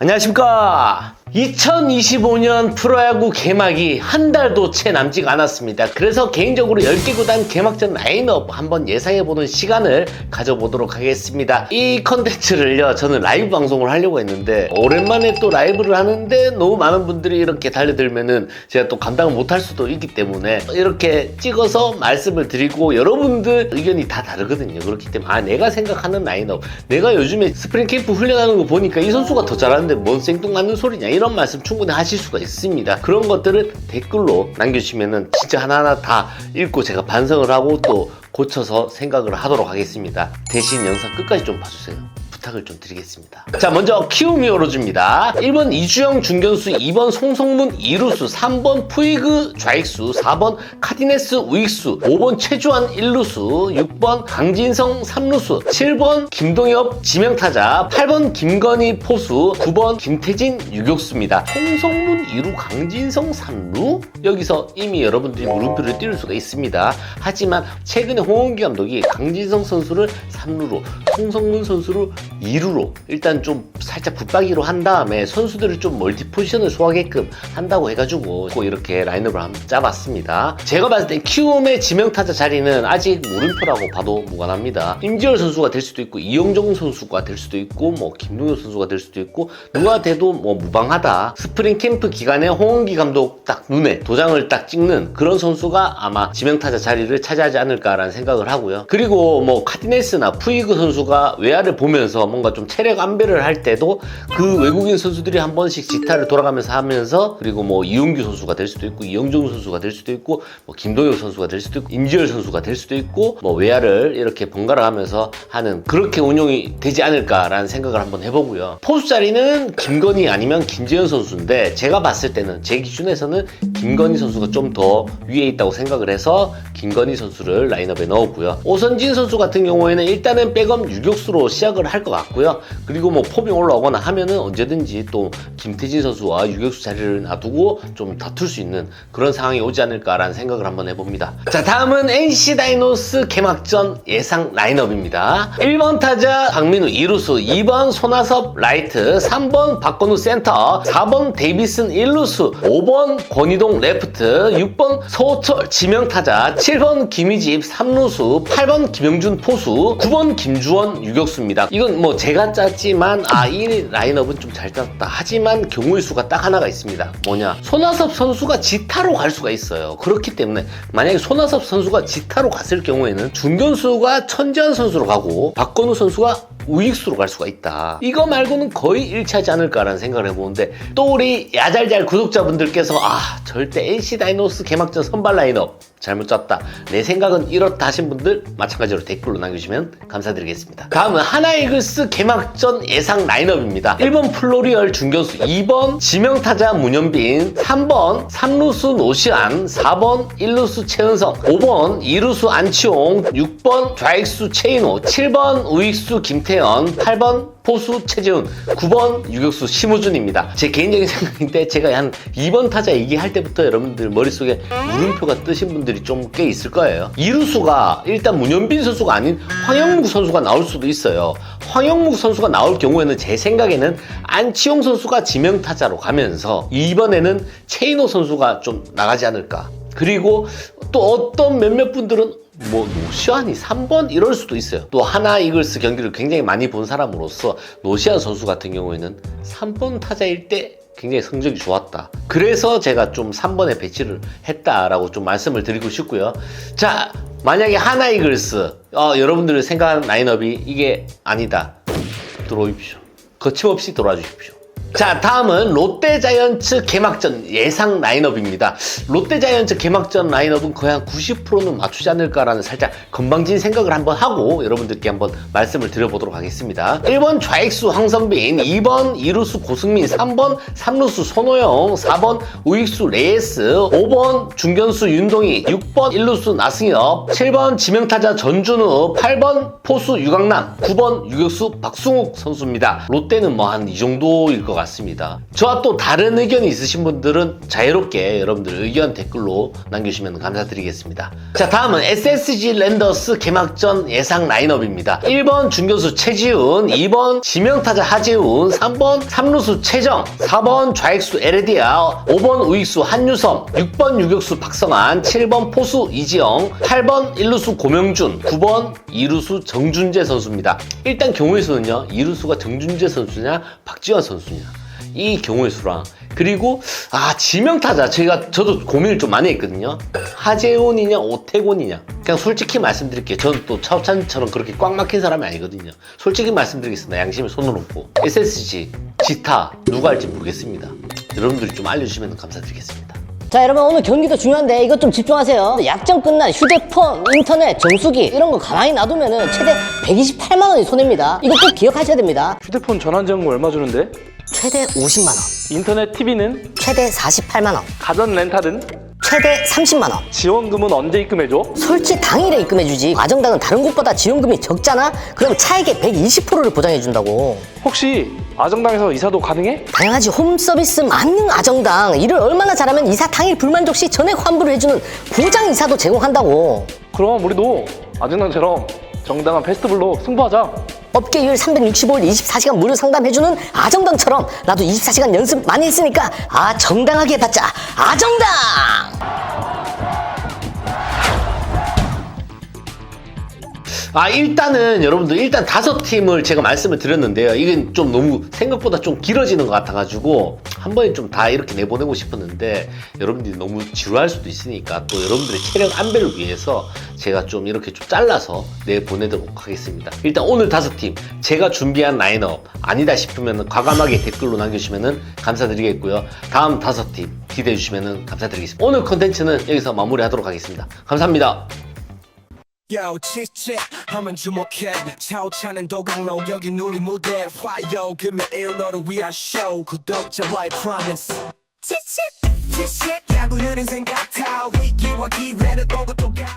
안녕하십니까. 2025년 프로야구 개막이 한 달도 채 남지가 않았습니다. 그래서 개인적으로 10개 구단 개막전 라인업 한번 예상해보는 시간을 가져보도록 하겠습니다. 이 컨텐츠를요, 저는 라이브 방송을 하려고 했는데, 오랜만에 또 라이브를 하는데, 너무 많은 분들이 이렇게 달려들면은 제가 또 감당을 못할 수도 있기 때문에, 이렇게 찍어서 말씀을 드리고, 여러분들 의견이 다 다르거든요. 그렇기 때문에, 아, 내가 생각하는 라인업, 내가 요즘에 스프링 캠프 훈련하는 거 보니까 이 선수가 더 잘하는데 뭔 생뚱맞는 소리냐 이런 말씀 충분히 하실 수가 있습니다. 그런 것들을 댓글로 남겨주시면은 진짜 하나하나 다 읽고 제가 반성을 하고 또 고쳐서 생각을 하도록 하겠습니다. 대신 영상 끝까지 좀 봐주세요 부탁을 좀 드리겠습니다. 자, 먼저 키움이 오로즈입니다. 1번 이주영 중견수, 2번 송성문 이루수, 3번 푸이그 좌익수, 4번 카디네스 우익수, 5번 최주환 1루수, 6번 강진성 3루수, 7번 김동엽 지명타자, 8번 김건희 포수, 9번 김태진 유격수입니다. 송성문 2루, 강진성 3루? 여기서 이미 여러분들이 물음표를 띄울 수가 있습니다. 하지만 최근에 홍원기 감독이 강진성 선수를 3루로, 송성문 선수를 2루로 일단 좀 살짝 붙박이로 한 다음에 선수들을 좀 멀티 포지션을 소화하게끔 한다고 해가지고 꼭 이렇게 라인업을 한번 짜봤습니다. 제가 봤을 땐 키움의 지명타자 자리는 아직 물음표라고 봐도 무관합니다. 임지열 선수가 될 수도 있고 이영정 선수가 될 수도 있고 뭐 김동엽 선수가 될 수도 있고 누가 돼도 뭐 무방하다. 스프링 캠프 기간에 홍은기 감독 딱 눈에 도장을 딱 찍는 그런 선수가 아마 지명타자 자리를 차지하지 않을까라는 생각을 하고요. 그리고 뭐 카디네스나 푸이그 선수가 외야를 보면서 뭔가 좀 체력 안배를 할 때도 그 외국인 선수들이 한 번씩 지타를 돌아가면서 하면서 그리고 뭐 이용규 선수가 될 수도 있고 이영종 선수가 될 수도 있고 뭐 김동엽 선수가 될 수도 있고 임지열 선수가 될 수도 있고 뭐 외야를 이렇게 번갈아 가면서 하는 그렇게 운용이 되지 않을까라는 생각을 한번 해보고요. 포수 자리는 김건희 아니면 김재현 선수인데 제가 봤을 때는 제 기준에서는 김건희 선수가 좀 더 위에 있다고 생각을 해서 김건희 선수를 라인업에 넣었고요. 오선진 선수 같은 경우에는 일단은 백업 유격수로 시작을 할 것 같 고요. 그리고 뭐 폼이 올라오거나 하면은 언제든지 또 김태진 선수와 유격수 자리를 놔두고 좀 다툴 수 있는 그런 상황이 오지 않을까라는 생각을 한번 해봅니다. 자, 다음은 NC 다이노스 개막전 예상 라인업입니다. 1번 타자 박민우 2루수, 2번 손아섭 라이트, 3번 박건우 센터, 4번 데이비슨 1루수, 5번 권희동 레프트, 6번 서호철 지명타자, 7번 김희집 3루수, 8번 김영준 포수, 9번 김주원 유격수입니다. 이건 뭐 제가 짰지만 아 이 라인업은 좀 잘 짰다. 하지만 경우의 수가 딱 하나가 있습니다. 뭐냐? 손아섭 선수가 지타로 갈 수가 있어요. 그렇기 때문에 만약에 손아섭 선수가 지타로 갔을 경우에는 중견수가 천지환 선수로 가고 박건우 선수가 우익수로 갈 수가 있다. 이거 말고는 거의 일치하지 않을까라는 생각을 해보는데 또 우리 야잘잘 구독자분들께서 아 절대 NC 다이노스 개막전 선발 라인업 잘못 짰다. 내 생각은 이렇다 하신 분들 마찬가지로 댓글로 남겨주시면 감사드리겠습니다. 다음은 하나이글스 개막전 예상 라인업입니다. 1번 플로리얼 중견수, 2번 지명타자 문현빈, 3번 3루수 노시안, 4번 1루수 최은성, 5번 2루수 안치홍, 6번 좌익수 최인호, 7번 우익수 김태현, 8번 포수 최재훈, 9번 유격수 심우준입니다. 제 개인적인 생각인데 제가 한 2번 타자 얘기할 때부터 여러분들 머릿속에 물음표가 뜨신 분들이 좀 꽤 있을 거예요. 이루수가 일단 문현빈 선수가 아닌 황영묵 선수가 나올 수도 있어요. 황영묵 선수가 나올 경우에는 제 생각에는 안치홍 선수가 지명타자로 가면서 이번에는 최인호 선수가 좀 나가지 않을까. 그리고 또 어떤 몇몇 분들은 뭐 노시안이 3번 이럴 수도 있어요. 또 하나 이글스 경기를 굉장히 많이 본 사람으로서 노시안 선수 같은 경우에는 3번 타자일 때 굉장히 성적이 좋았다. 그래서 제가 좀 3번에 배치를 했다라고 좀 말씀을 드리고 싶고요. 자, 만약에 하나 이글스 어, 여러분들이 생각하는 라인업이 이게 아니다. 들어오십시오. 거침없이 돌아 주십시오. 자, 다음은 롯데자이언츠 개막전 예상 라인업입니다. 롯데자이언츠 개막전 라인업은 거의 한 90%는 맞추지 않을까라는 살짝 건방진 생각을 한번 하고 여러분들께 한번 말씀을 드려보도록 하겠습니다. 1번 좌익수 황선빈, 2번 이루수 고승민, 3번 삼루수 손호영, 4번 우익수 레이스, 5번 중견수 윤동희, 6번 일루수 나승엽, 7번 지명타자 전준우, 8번 포수 유강남, 9번 유격수 박승욱 선수입니다. 롯데는 뭐 한 이 정도일 것 같 습니다. 저와 또 다른 의견이 있으신 분들은 자유롭게 여러분들 의견 댓글로 남겨주시면 감사드리겠습니다. 자, 다음은 SSG 랜더스 개막전 예상 라인업입니다. 1번 중교수 최지훈, 2번 지명타자 하재훈, 3번 3루수 최정, 4번 좌익수 에레디아, 5번 우익수 한유섬, 6번 유격수 박성환, 7번 포수 이지영, 8번 1루수 고명준, 9번 2루수 정준재 선수입니다. 일단 경우의 수는요, 2루수가 정준재 선수냐, 박지원 선수냐. 이 경우의 수랑 그리고 아 지명타자. 제가 저도 고민을 좀 많이 했거든요. 하재훈이냐 오태곤이냐. 그냥 솔직히 말씀드릴게요. 저는 또 차우찬처럼 그렇게 꽉 막힌 사람이 아니거든요. 솔직히 말씀드리겠습니다. 양심에 손을 얹고. SSG 지타 누가 할지 모르겠습니다. 여러분들이 좀 알려주시면 감사드리겠습니다. 자 여러분 오늘 경기도 중요한데 이것 좀 집중하세요. 약정 끝난 휴대폰, 인터넷, 정수기 이런 거 가만히 놔두면 최대 128만 원이 손해입니다. 이거 꼭 기억하셔야 됩니다. 휴대폰 전환 제한금 얼마 주는데? 최대 50만 원 인터넷 TV는? 최대 48만 원 가전 렌탈은? 최대 30만 원 지원금은 언제 입금해줘? 설치 당일에 입금해주지 아정당은 다른 곳보다 지원금이 적잖아? 그럼 차액의 120%를 보장해준다고 혹시 아정당에서 이사도 가능해? 당연하지 홈 서비스 만능 아정당 일을 얼마나 잘하면 이사 당일 불만족 시 전액 환불을 해주는 보장 이사도 제공한다고 그럼 우리도 아정당처럼 정당한 페스티벌로 승부하자 업계율 365일 24시간 무료 상담해주는 아정당처럼 나도 24시간 연습 많이 했으니까 아 정당하게 해봤자 아정당 아 일단은 여러분들 일단 다섯 팀을 제가 말씀을 드렸는데요. 이건 좀 너무 생각보다 좀 길어지는 것 같아가지고 한 번에 좀 다 이렇게 내보내고 싶었는데 여러분들이 너무 지루할 수도 있으니까 또 여러분들의 체력 안배를 위해서 제가 좀 이렇게 좀 잘라서 내보내도록 하겠습니다. 일단 오늘 다섯 팀 제가 준비한 라인업 아니다 싶으면 과감하게 댓글로 남겨주시면 감사드리겠고요. 다음 다섯 팀 기대해 주시면 감사드리겠습니다. 오늘 컨텐츠는 여기서 마무리하도록 하겠습니다. 감사합니다 Yo, 칙칙 하면 주목해. 차오차는 도강로 여긴 우리 무대. 화요 금요일 너를 위한 쇼 구독자와의 promise. 칙칙 칙칙 야구 흐린 생각 다. 위기와 기회를 보고 또 가.